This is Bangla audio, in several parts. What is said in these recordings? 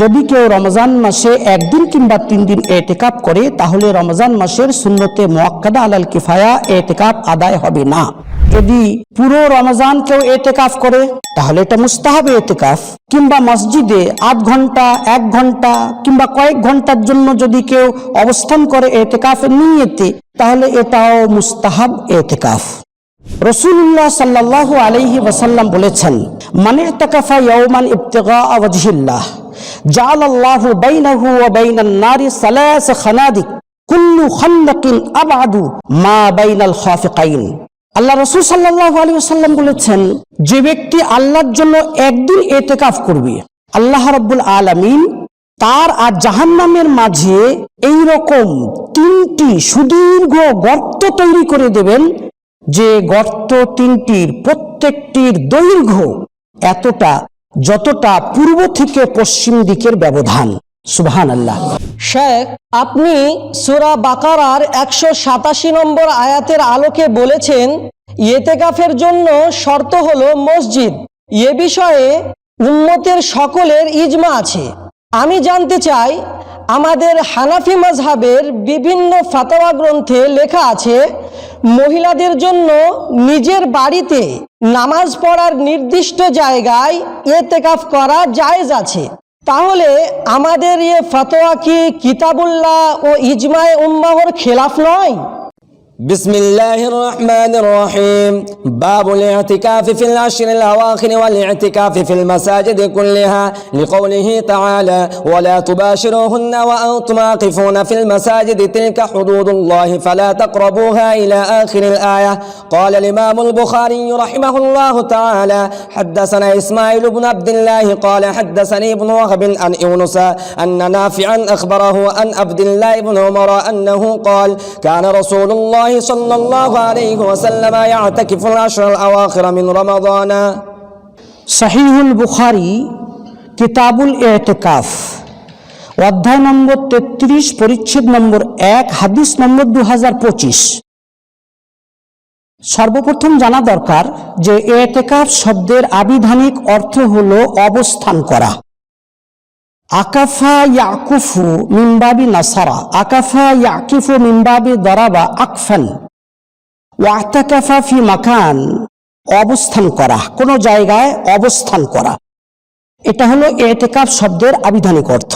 যদি কেউ রমজান মাসে একদিন কিংবা তিন দিন এতেকাপ করে, তাহলে রমজান মাসের শূন্যতে মোয়াক্কাদা আলাল কিফায়া এতেকাপ আদায় হবে না। যদি পুরো রমজান কেউ এতেকাফ করে, তাহলে এটা মুস্তাহাবে এতেকাফ কিংবা মসজিদে আধ ঘণ্টা, এক ঘণ্টা, কিংবা কয়েক ঘণ্টার জন্য যদি কেউ অবস্থান করে এতেকাফের নিয়েতে, তাহলে এটাও মুস্তাহাব এতেকাফ রসুল্লাহ সাল্লাহ আলহি ওয়াসাল্লাম বলেছেন মানে তাকাফা ইয়ৌমান ইবতেগা ওয়াজহিল্লাহ। বাইনাহু ওয়া বাইনান নারি সালাস খানাদিক কুল্লু খান্দাকিন আবাদু মা বাইনাল খাফিকাইন। আল্লাহ রসুল সাল্লাম বলেছেন, যে ব্যক্তি আল্লাহর জন্য একদিন এতেকাফ করবে, আল্লাহ রব্বুল আলামিন তার আর জাহান্নামের মাঝে এই রকম তিনটি সুদীর্ঘ গর্ত তৈরি করে দেবেন, যে গর্ত তিনটির প্রত্যেকটির দৈর্ঘ্য এতটা যতটা পূর্ব থেকে পশ্চিম দিকের ব্যবধান। সুবহান আল্লাহ শেখ, আপনি সুরা বাকারার একশো সাতাশি নম্বর আয়াতের আলোকে বলেছেন ইয়েতেকাফের জন্য শর্ত হল মসজিদ। এ বিষয়ে উম্মতের সকলের ইজমা আছে। আমি জানতে চাই আমাদের হানাফি মাজহাবের বিভিন্ন ফাতোয়া গ্রন্থে লেখা আছে, মহিলাদের জন্য নিজের বাড়িতে নামাজ পড়ার নির্দিষ্ট জায়গায় এতেকাফ করা জায়েজ আছে। তাহলে আমাদের এ ফতোয়া কি কিতাবুল্লাহ ও ইজমায়ে উম্মাহর খেলাফ নয়? بسم الله الرحمن الرحيم باب الاعتكاف في العشر الأواخر والاعتكاف في المساجد كلها لقوله تعالى ولا تباشروهن وأنتم عاقفون في المساجد تلك حدود الله فلا تقربوها إلى آخر الآية قال الإمام البخاري رحمه الله تعالى حدثنا إسماعيل بن عبد الله قال حدثني ابن وهب عن يونس أن نافعا أخبره عن عبد الله بن عمر أنه قال كان رسول الله صلى الله عليه وسلم يعتكف العشر الأواخر من رمضان সাহিহুল বুখারি কিতাবুল এতেকাফ অধ্যায় নম্বর তেত্রিশ পরিচ্ছেদ নম্বর এক হাদিস নম্বর দু হাজার পঁচিশ সর্বপ্রথম জানা দরকার যে এতেকাফ শব্দের আবিধানিক অর্থ হল অবস্থান করা আকাফা ইয়াকুফু মিমবাবি নাসারা। আকাফা ইয়াকিফু মিমবাবি দরাবা আকফান ওয়াতাকাফা ফি মাকান। অবস্থান করা, কোনো জায়গায় অবস্থান করা। এটা হলো এতেকাফ শব্দের আবিধানিক অর্থ।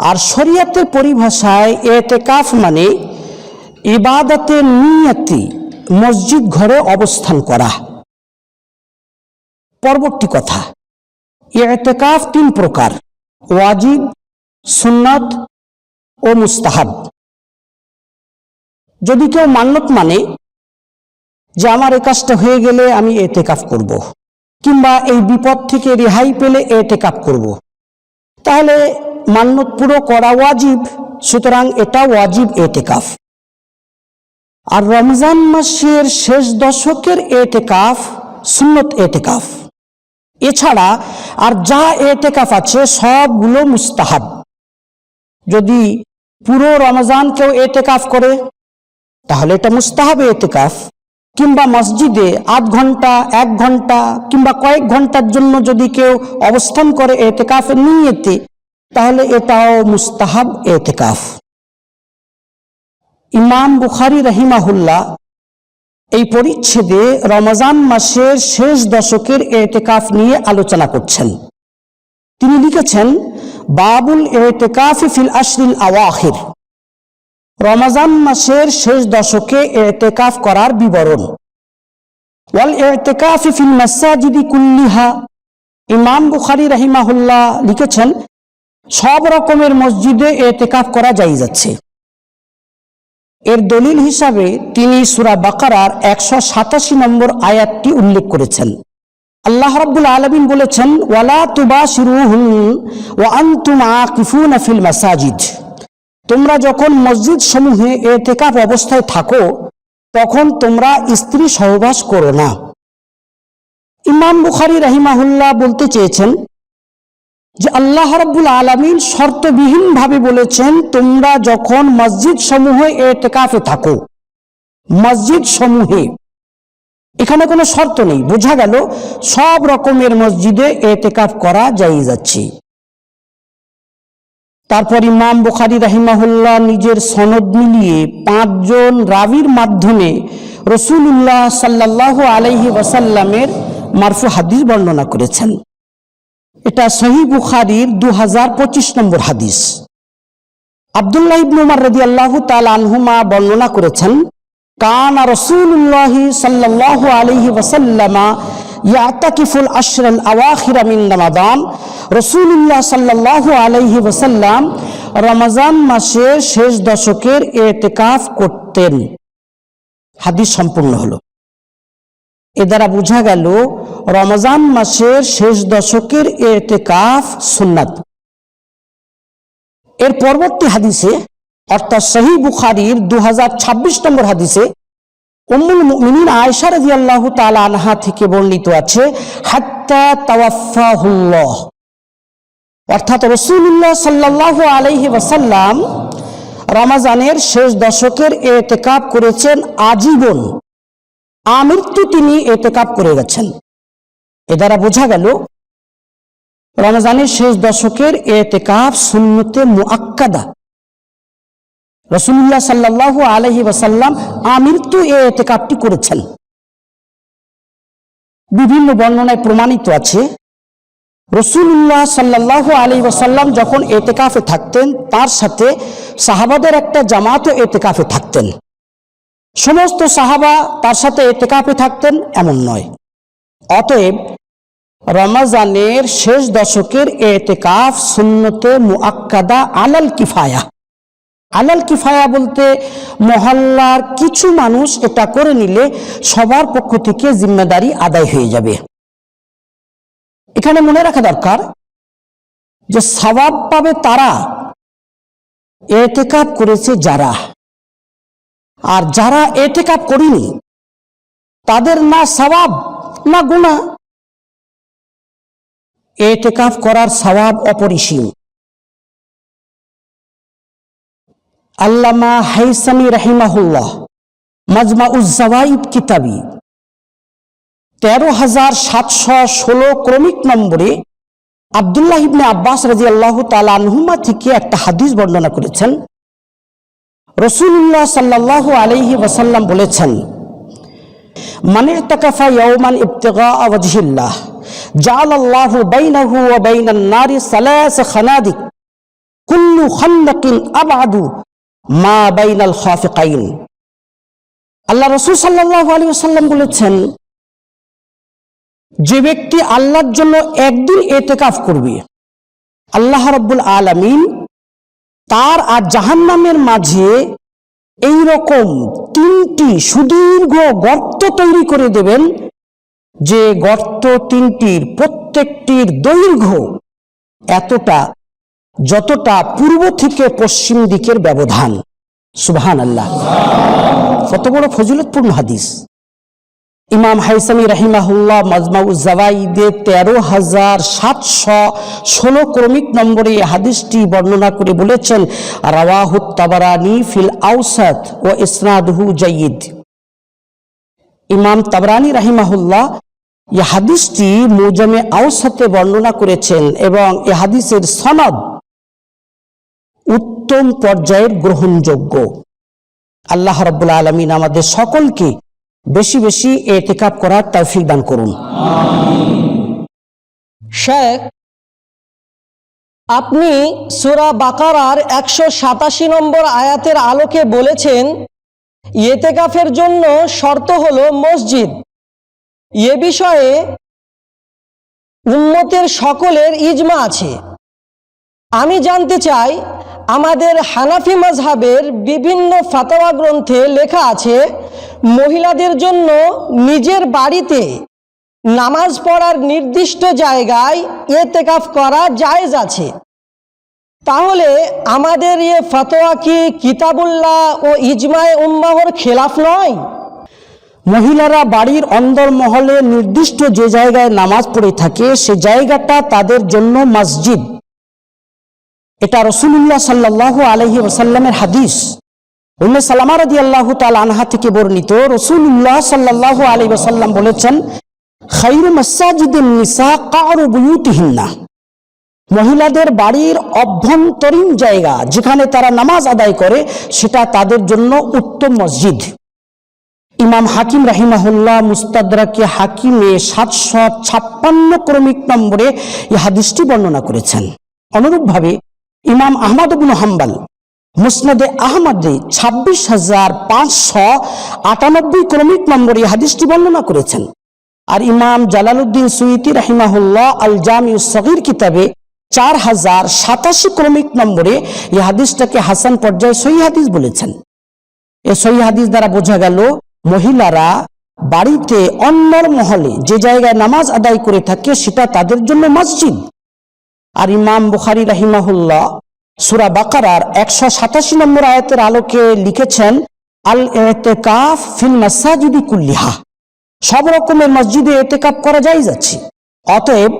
আর শরিয়াতের পরিভাষায় এতেকাফ মানে ইবাদতের নিয়তি, মসজিদ ঘরে অবস্থান করা। পরবর্তী কথা, এতেকাফ তিন প্রকার। ওয়াজিব, সুন্নত ও মুস্তাহাব যদি কেউ মান্যত মানে যে আমার এ কাজটা হয়ে গেলে আমি এতেকাফ করব। কিংবা এই বিপদ থেকে রেহাই পেলে এতেকাফ করব। তাহলে মান্যত পুরো করা ওয়াজিব, সুতরাং এটা ওয়াজিব এতেকাফ আর রমজান মাসের শেষ দশকের এতেকাফ, সুন্নত এতেকাফ এছাড়া আর যা এতেকাফ আছে, সবগুলো মুস্তাহাব। যদি পুরো রমজান কেউ এতেকাফ করে, তাহলে এটা মুস্তাহাবে এতেকাফ। কিংবা মসজিদে আধ ঘণ্টা, এক ঘণ্টা, কিংবা কয়েক ঘণ্টার জন্য যদি কেউ অবস্থান করে এতেকাফের নিয়েতে, তাহলে এটাও মুস্তাহাব এতেকাফ। ইমাম বুখারি রহিমাহুল্লাহ এই পরিচ্ছেদে রমজান মাসের শেষ দশকের এতেকাফ নিয়ে আলোচনা করছেন। তিনি লিখেছেন, বাবুল এতেকাফি ফিল আশরিল আওয়াখির। রমজান মাসের শেষ দশকে এতেকাফ করার বিবরণ। ওয়াল এতেকাফি ফিল মাসাজিদি কুল্লিহা। ইমাম বুখারি রাহিমাহুল্লাহ লিখেছেন, সব রকমের মসজিদে এতেকাফ করা যাই যাচ্ছে। এর দলিল হিসাবে তিনি সুরা বাকারার একশো সাতাশি নম্বর আয়াতটি উল্লেখ করেছেন। আল্লাহ রাব্বুল আলমিন বলেছেন, ওয়ালা তুবা শিরুহুন ও আন্তুম আকিফুন ফিল মাসাজিদ। তোমরা যখন মসজিদ সমূহে এতেকাফ অবস্থায় থাকো, তখন তোমরা স্ত্রী সহবাস করো না। ইমাম বুখারি রাহিমাহুল্লাহ বলতে চেয়েছেন যে আল্লাহ রাব্বুল আলমিন শর্তবিহীন ভাবে বলেছেন, তোমরা যখন মসজিদ সমূহে এতেকাফে থাকো মসজিদ সমূহে এখানে কোনো শর্ত নেই, বোঝা গেল, সব রকমের মসজিদে এতেকাফ করা যাই যাচ্ছে তারপর ইমাম বুখারি রাহিমাহুল্লাহ নিজের সনদ মিলিয়ে পাঁচজন রাবির মাধ্যমে রসুল্লাহ সাল্লাহ আলাইহি ওয়াসাল্লামের মারফু হাদিস বর্ণনা করেছেন। এটা সহি বুখারির দু হাজার পঁচিশ নম্বর হাদিস। আবদুল্লাহ ইবনু উমার রাদি আল্লাহ আনহুমা বর্ণনা করেছেন, কান রসুল্লাহ সাল্লাহ আলহি ওসাল্লামা ইয়াতাকিফুল আশরাল আওয়াখিরা মিন রমাদান। রসুল্লাহ সাল্লাহ আলহি ওসাল্লাম রমজান মাসের শেষ দশকের এতেকাফ করতেন। হাদিস সম্পূর্ণ হলো। এ দ্বারা বোঝা গেল, রমজান মাসের শেষ দশকের এতেকাফ সুন্নাত। এর পরবর্তী হাদিসে, অর্থাৎ সহি বুখারির দু নম্বর হাদিসে, উম্মুল মুমিনিন আয়েশা রাদিয়াল্লাহু তাআলা আনহা থেকে বর্ণিত আছে, হাত্তা তাওয়াফাহুল্লাহ অর্থাৎ রাসূলুল্লাহ সাল্লাল্লাহু আলাইহি ওয়াসাল্লাম রমাজানের শেষ দশকের এতেকাব করেছেন আজীবন। আমৃত্যু তিনি এতেকাব করে গেছেন। এ দ্বারা বোঝা গেল, রমজানের শেষ দশকের এতেকাফ সুন্নতে মুআক্কাদা। রসুল্লাহ সাল্লাহ আলহি ওয়াসাল্লাম আমৃত্যু এ এতেকাফটি করেছেন। বিভিন্ন বর্ণনায় প্রমাণিত আছে রসুল্লাহ সাল্লাহ আলী ওয়াসাল্লাম যখন এতেকাফে থাকতেন, তার সাথে সাহাবাদের একটা জামাতও এতেকাফে থাকতেন। সমস্ত সাহাবা তার সাথে এতেকাফে থাকতেন এমন নয়। অতএব রমাজানের শেষ দশকের এতেকাফ সুন্নতে মুআক্কাদা আলাল কিফায়া। আলাল কিফায়া বলতে মহল্লার কিছু মানুষ এটা করে নিলে সবার পক্ষ থেকে জিম্মেদারি আদায় হয়ে যাবে। এখানে মনে রাখা দরকার যে সবাব পাবে তারা এতেকাপ করেছে যারা। আর যারা এতেকাপ করেনি, তাদের না সবাব না গুণা এতেকাফ করার সওয়াব অপরিসীম। আল্লামা হাইসামি রাহিমাহুল্লাহ মাজমা উজ্জাওয়াইদ কিতাবি, তেরো হাজার সাতশো ষোলো ক্রমিক নম্বরে আবদুল্লাহ ইবনে আব্বাস রাজি আল্লাহ তালানহুমা থেকে একটা হাদিস বর্ণনা করেছেন। রসুল্লাহ সাল্লাহ আলহি ওসাল্লাম বলেছেন মানে তকাফা ইয়ৌমান ইবতেগা আওয়াজহিল্লাহ জাল আল্লাহ বাইনাহু ওয়া বাইনান নারি সালাস খানাদিক, কুল্লু খান্নাকিন আবাদু মা বাইনাল খাফিকাইন। আল্লাহ রসুল সাল্লাহ আলী ওসাল্লাম বলেছেন, যে ব্যক্তি আল্লাহর জন্য একদিন এতেকাফ করবে, আল্লাহ রব্বুল আলমিন তার আর জাহান্নামের মাঝে এই রকম তিনটি সুদীর্ঘ গর্ত তৈরি করে দেবেন, যে গর্ত তিনটির প্রত্যেকটির দৈর্ঘ্য এতটা, যতটা পূর্ব থেকে পশ্চিম দিকের ব্যবধান। সুবহান আল্লাহ কত বড় ফজিলতপূর্ণ হাদিস। ইমাম হাইসামি রাহিমাহুল্লাহ মাজমাউজ্জাওয়াইদে তেরো হাজার সাতশো ষোলো ক্রমিক নম্বরে হাদিসটি বর্ণনা করে বলেছেন রাওয়াহুত তাবারানি ফিল আউসাত ও ইসনাদহু জাইদ ইমাম তাবরানি রাহিমাহুল্লাহ এই হাদিসটি মুজামে আউসাতে বর্ণনা করেছেন এবং এ হাদিসের সনদ উত্তম পর্যায়ের গ্রহণযোগ্য। আল্লাহ রব্বুল আলমিন আমাদের সকলকে বেশি বেশি এতেকাপ করার তৌফিক দান করুন। শেখ, আপনি সুরা বাকারার একশো সাতাশি নম্বর আয়াতের আলোকে বলেছেন ইয়েতেকাফের জন্য শর্ত হল মসজিদ। এ বিষয়ে উম্মতের সকলের ইজমা আছে। আমি জানতে চাই, আমাদের হানাফি মাজহাবের বিভিন্ন ফাতাওয়া গ্রন্থে লেখা আছে মহিলাদের জন্য নিজের বাড়িতে নামাজ পড়ার নির্দিষ্ট জায়গায় এতেকাফ করা জায়েজ আছে। তাহলে আমাদের এ ফতোয়া কি কিতাবুল্লাহ ও ইজমায়ে উম্মাহর খেলাফ নয়? মহিলারা বাড়ির অন্দর মহলে নির্দিষ্ট যে জায়গায় নামাজ পড়ে থাকে, সে জায়গাটা তাদের জন্য মসজিদ। এটা রসুল্লাহ সাল্লাহ আলহি ওসাল্লামের হাদিস। উম্মে সালামা রাদি আল্লাহ তাল আনহা থেকে বর্ণিত রসুল্লাহ সাল্লাহ আলী ওসাল্লাম বলেছেন, খাইরু মাসাজিদিন নিসা কারু বুয়ুতিহিন্না। মহিলাদের বাড়ির অভ্যন্তরীণ জায়গা যেখানে তারা নামাজ আদায় করে, সেটা তাদের জন্য উত্তম মসজিদ। ইমাম হাকিম রাহিমাহুল্লাহ মুস্তাদরাকে হাকিমে সাতশো ছাপ্পান্ন ক্রমিক নম্বরে এই হাদিসটি বর্ণনা করেছেন। অনুরূপভাবে ইমাম আহমদ হাম্বাল মুসনাদে আহমদে ছাব্বিশ হাজার পাঁচশো আটানব্বই ক্রমিক নম্বরে এই হাদিসটি বর্ণনা করেছেন। আর ইমাম জালালউদ্দিন সুইতি রাহিমাহুল্লাহ আল জামি সগির কিতাবে চার হাজার সাতাশি ক্রমিক নম্বরে এই হাদিসটাকে হাসান পর্যায়ে সহি হাদিস বলেছেন। এ সহি হাদিস দ্বারা বোঝা গেল, মহিলারা বাড়িতে অন্যর মহলে যে জায়গায় নামাজ আদায় করে থাকে সেটা তাদের জন্য মসজিদ। আর ইমাম বুখারি রাহিমাহুল্লাহ সুরা বাকারার একশো সাতাশি নম্বর আয়াতের আলোকে লিখেছেন আল এতেকাফ ফিল মাসাজিদি কুল্লিহা। সব রকমের মসজিদে এতেকাপ করা যায় যাচ্ছে। অতএব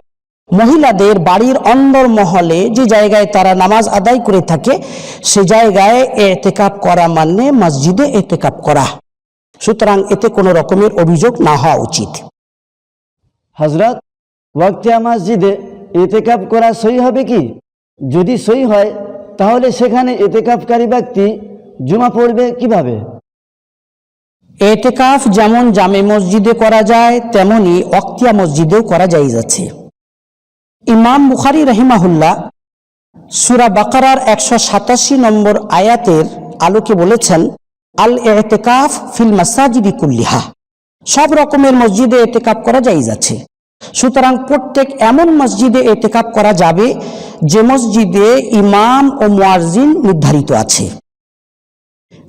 মহিলাদের বাড়ির অন্দর মহলে যে জায়গায় তারা নামাজ আদায় করে থাকে, সে জায়গায় এতেকাপ করা মানে মসজিদে এতেকাপ করা। সুতরাং এতে কোনো রকমের অভিযোগ না হওয়া উচিত। হজরত ওয়াক্তিয়া মসজিদে এতেকাপ করা সই হবে কি? যদি সই হয় তাহলে সেখানে এতেকাপকারী ব্যক্তি জুমা পড়বে কীভাবে? এতেকাফ যেমন জামে মসজিদে করা যায়, তেমনি অক্তিয়া মসজিদেও করা যাই যাচ্ছে ইমাম বুখারি রহিমাহুল্লাহ সুরা বাকারার একশো সাতাশি নম্বর আয়াতের আলোকে বলেছেন আল এতেকাফ ফিল মাসাজিদি কুল্লিহা। সব রকমের মসজিদে এতেকাপ করা যাই যাচ্ছে সুতরাং প্রত্যেক এমন মসজিদে এতেকাপ করা যাবে যে মসজিদে ইমাম ও মুয়াজ্জিন নির্ধারিত আছে।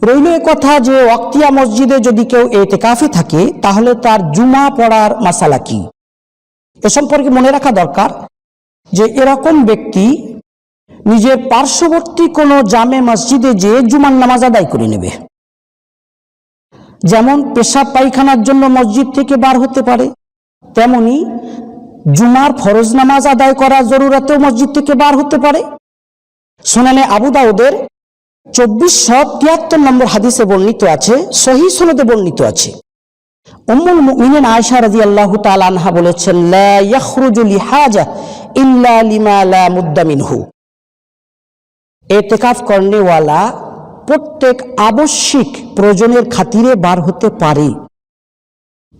রইল কথা যে ওয়াক্তিয়া মসজিদে যদি কেউ এতেকাফে থাকে, তাহলে তার জুমা পড়ার মাসালা কি? এ সম্পর্কে মনে রাখা দরকার যে এরকম ব্যক্তি নিজের পার্শ্ববর্তী কোনো জামে মসজিদে যে জুমার নামাজ আদায় করে নেবে। যেমন পেশাব পায়খানার জন্য মসজিদ থেকে বার হতে পারে তেমনি জুমার ফরজ নামাজ আদায় করার জরুরাতেও মসজিদ থেকে বার হতে পারে। শুনানে আবু দাউদের চব্বিশশো তিয়াত্তর নম্বর হাদিসে বর্ণিত আছে সহি সনদে বর্ণিত আছে। উম্মুল মুমিনিন আয়েশা রাদিয়াল্লাহু তাআলা আনহা বলেছেন, লা ইয়াখরুজু লিহাজা ইল্লা লিমা লা মুদ্দা এতেকাফ করনেওয়ালা প্রত্যেক আবশ্যিক প্রয়োজনের খাতিরে বার হতে পারে।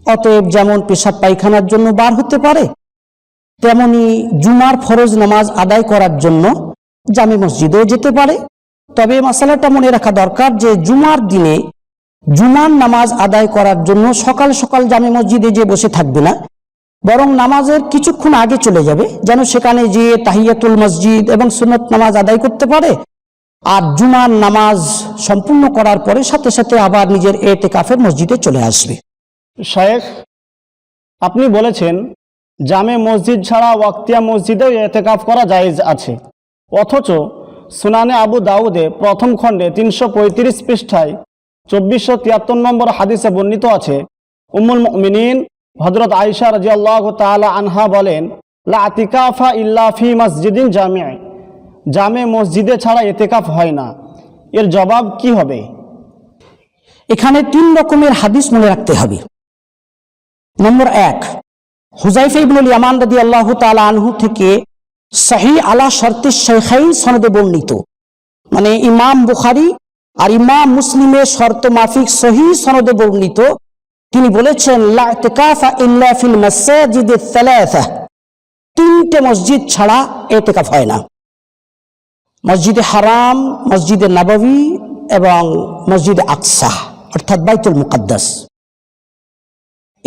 অতএব যেমন পেশাব পায়খানার জন্য বার হতে পারে, তেমনি জুমার ফরজ নামাজ আদায় করার জন্য জামে মসজিদেও যেতে পারে। তবে মশালাটা মনে রাখা দরকার যে জুমার দিনে জুমার নামাজ আদায় করার জন্য সকাল সকাল জামে মসজিদে যে বসে থাকবে না, বরং নামাজের কিছুক্ষণ আগে চলে যাবে, যেন সেখানে যে তাহিয়াতুল মসজিদ এবং সুনত নামাজ আদায় করতে পারে। আর জুমার নামাজ সম্পূর্ণ করার পরে সাথে সাথে আবার নিজের এতে কাফের মসজিদে চলে আসবে। শায়েখ, আপনি বলেছেন, জামে মসজিদ ছাড়া ওয়াক্তিয়া মসজিদেও এতেকাফ করা জায়েজ আছে। অথচ সুনানে আবু দাউদে প্রথম খণ্ডে তিনশো পঁয়ত্রিশ পৃষ্ঠায় চব্বিশশো তিয়াত্তর নম্বর হাদিসে বর্ণিত আছে, উম্মুল মিনীন হজরত আয়সা রাজিয়াল্লাহ তালা আনহা বলেন, লা আতিকাফা ইল্লা ফি মসজিদিন জামে। জামে মসজিদে ছাড়া এতেকাফ হয় না। এর জবাব কি হবে? এখানে তিন রকমের হাদিস মনে রাখতে হবে। নম্বর এক হুজাইফা ইবনুল ইয়ামান রাদি আল্লাহ তালা আনহু থেকে সহি আলা শর্তে শেখাই সনদে বর্ণিত। মানে ইমাম বুখারি আর ইমাম মুসলিমের শর্ত মাফিক সহি সনদে বর্ণিত। তিনি বলেছেন তিনটে মসজিদ ছাড়া এতেকাফ হয় না। মসজিদে হারাম, মসজিদে নাবাবী এবং মসজিদে আকসা, অর্থাৎ বাইতুল মুকাদ্দাস।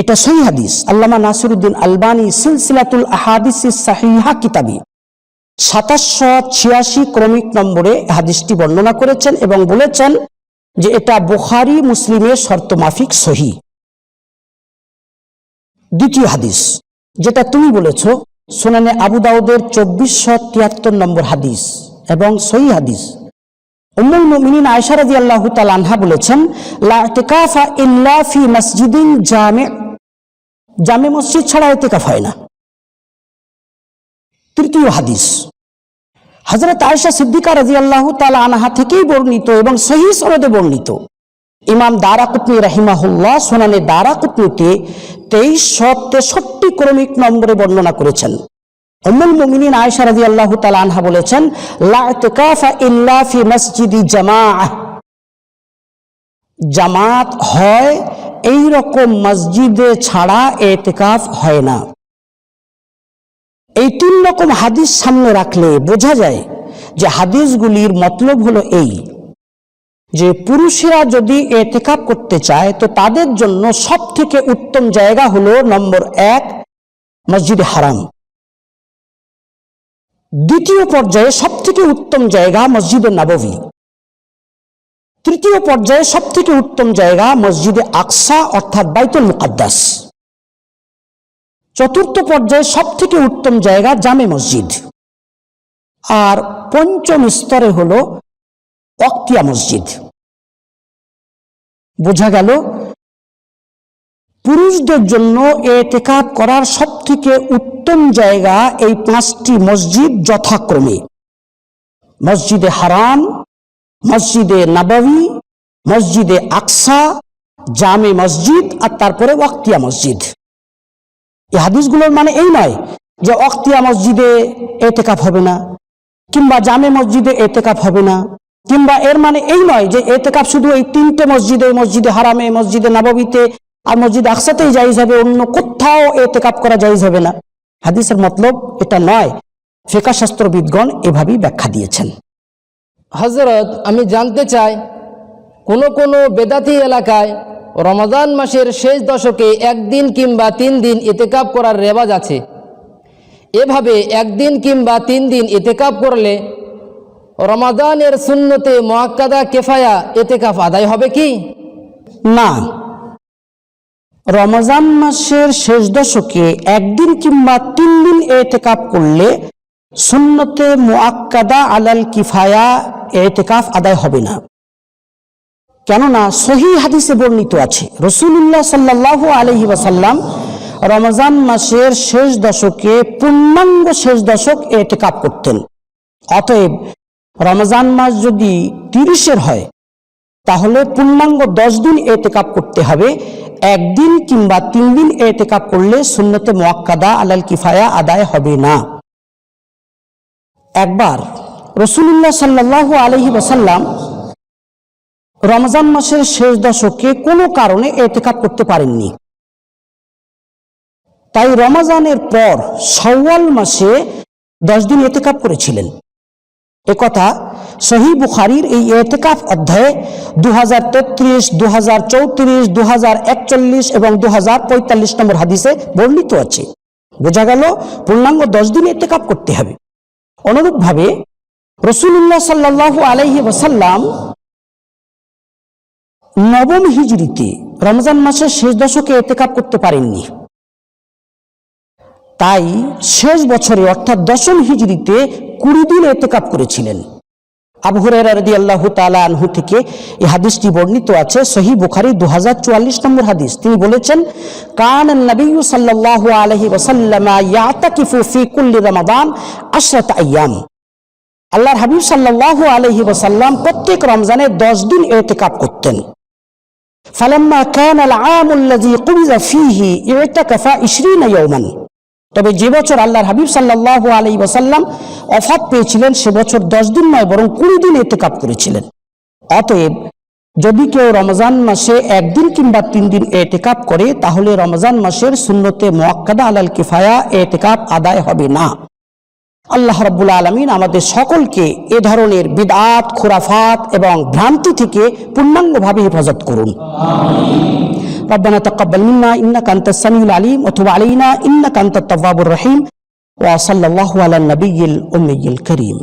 এটা সহি হাদিস। আল্লামা নাসিরুদ্দিন আলবানী সিলসিলাতুল আহাদিস সাহিহা কিতাবি। সাতাশশো ছিয়াশি ক্রমিক নম্বরে হাদিসটি বর্ণনা করেছেন এবং বলেছেন যে এটা বুখারি মুসলিমের শর্ত মাফিক সহি। দ্বিতীয় হাদিস, যেটা তুমি বলেছ, সোনানে আবু দাউদের চব্বিশশো তিয়াত্তর নম্বর হাদিস এবং সহি হাদিস। উম্মুল মুমিনিন আয়েশা রাদিয়াল্লাহু তাআলা আনহা বলেছেন, লা ইতিকাফা ইল্লা ফি মসজিদিন জামি। জামে মসজিদ ছাড়া ইতিকাফ হয় না। তৃতীয় হাদিস। হযরত আয়েশা সিদ্দিকা রাদিয়াল্লাহু তাআলা আনহা থেকেই বর্ণিত এবং সহি সনদে বর্ণিত। ইমাম দারা দারাকুতনি রাহিমাহুল্লাহ সোনানে দারাকুতনিতে তেইশশো তেষট্টি ক্রমিক নম্বরে বর্ণনা করেছেন। উম্মুল মুমিনিন আয়েশা রাদিয়াল্লাহু তাআলা আনহা বলেছেন ইল্লা ফি মসজিদি জামাআহ। জামাত হয় এই রকম মসজিদে ছাড়া এতেকাফ হয় না। এই তিন রকম হাদিস সামনে রাখলে বোঝা যায় যে হাদিসগুলির মতলব হলো এই, যে পুরুষেরা যদি এতেকাপ করতে চায়, তো তাদের জন্য সব থেকে উত্তম জায়গা হলো নম্বর এক, মসজিদে হারাম। দ্বিতীয় পর্যায়ে সব থেকে উত্তম জায়গা মসজিদে নববী তৃতীয় পর্যায়ে সব থেকে উত্তম জায়গা মসজিদে আকসা, অর্থাৎ বাইতুল মুকাদ্দাস। চতুর্থ পর্যায়ে সব থেকে উত্তম জায়গা জামে মসজিদ। আর পঞ্চম স্তরে হল অক্তিয়া মসজিদ। বোঝা গেল, পুরুষদের জন্য এতেকাপ করার সব থেকে উত্তম জায়গা এই পাঁচটি মসজিদ যথাক্রমে। মসজিদে হারাম মসজিদে নাবাবি, মসজিদে আকসা, জামে মসজিদ আর তারপরে ওয়াক্তিয়া মসজিদ। এই হাদিসগুলোর মানে এই নয় যে অক্তিয়া মসজিদে এতেকাপ হবে না, কিংবা জামে মসজিদে এতেকাপ হবে না, কিংবা এর মানে এই নয় যে এতেকাপ শুধু এই তিনটে মসজিদে মসজিদে হারামে মসজিদে নববীতে আর মসজিদে আকসাতেই জায়জ হবে, অন্য কোথাও এতেকাপ করা জায়জ হবে না। হাদিসের মতলব এটা নয়। ফেকা শাস্ত্রবিদগণ এভাবেই ব্যাখ্যা দিয়েছেন। হজরত আমি জানতে চাই, কোনো কোনো বেদাতি এলাকায় রমজান মাসের শেষ দশকে একদিন কিংবা তিন দিন ইতেকাপ করার রেওয়াজ আছে? এভাবে একদিন কিংবা তিন দিন ইতেকাপ করলে রমাদানের শূন্যতে মোয়াক্কাদা কেফায়া এতেকাফ আদায় হবে কি? না। রমজান মাসের শেষ দশকে একদিন কিংবা তিন দিন এতেকাপ করলে সুন্নতে মুআক্কাদা আলাল কিফায়া এতেকাফ আদায় হবে না। কেননা সহি হাদিসে বর্ণিত আছে রসুল্লাহ সাল্লাহ আলহি ওয়াসাল্লাম রমজান মাসের শেষ দশকে পূর্ণাঙ্গ শেষ দশক এতেকাপ করতেন। অতএব রমজান মাস যদি তিরিশের হয়, তাহলে পূর্ণাঙ্গ দশ দিন এতেকাপ করতে হবে। একদিন কিংবা তিন দিন এতেকাপ করলে সুন্নতে মোয়াক্কাদা আলাল কিফায়া আদায় হবে না। একবার রসুল্লাহ সাল্লাহ আলহি ওসাল্লাম রমজান মাসের শেষ দশকে কোনো কারণে এতেকাপ করতে পারেননি। তাই রমাজানের পর সওয়াল মাসে দশ দিন এতেকাপ করেছিলেন। একথা সহি বুখারির এই এতেকাফ অধ্যায়ে দু হাজার তেত্রিশ দু হাজার চৌত্রিশ দু হাজার একচল্লিশ এবং দু হাজার পঁয়তাল্লিশ নম্বর হাদিসে বর্ণিত আছে। বোঝা গেল, পূর্ণাঙ্গ দশ দিন এতেকাপ করতে হবে। অনুরূপভাবে রসুল্লাহ সাল্লাহ আলহি ওসাল্লাম নবম হিজড়িতে রমজান মাসের শেষ দশকে এতেকাপ করতে পারেননি। তাই শেষ বছরে অর্থাৎ দশম হিজড়িতে কুড়ি দিন এতেকাপ করেছিলেন। আবহরের রদি আল্লাহ তালা আনহু থেকে এই হাদিসটি বর্ণিত আছে সহি বুখারি দুহাজার চুয়াল্লিশ নম্বর হাদিস। তিনি বলেছেন কান নবী সাল্লাহ আলহি ওসাল্লামা ইয়াতাকিফু ফি কুল্লি রমাদান আশরাত আয়াম। আল্লাহর হাবিব সাল্লাহ আলহি ওসাল্লাম প্রত্যেক রমজানে দশ দিন এতেকাপ করতেন। ফালাম্মা কান আল আমুল্লাজি কুবিজা ফিহি এতেকাফা ইশরিন ইয়ৌমান তবে যে বছর আল্লাহর হাবিব সাল্লাহ আলী ওসাল্লাম অফাত পেয়েছিলেন, সে বছর দশ দিন নয়, বরং কুড়ি দিন এতেকাপ করেছিলেন। অতএব যদি কেউ রমজান মাসে একদিন কিংবা তিন দিন এতেকাপ করে, তাহলে রমজান মাসের শূন্যতে মোয়াক্কাদা আলাল কিফায়া এতেকাপ আদায় হবে না। আল্লাহ রব্বুল আলমিন আমাদের সকলকে এ ধরনের বিদাত খুরাফাত এবং ভ্রান্তি থেকে পূর্ণাঙ্গভাবে হেফাজত করুন। ربنا تقبل منا إنك أنت السميع العليم وتب علينا إنك أنت التواب الرحيم وصلى الله على النبي الأمي الكريم.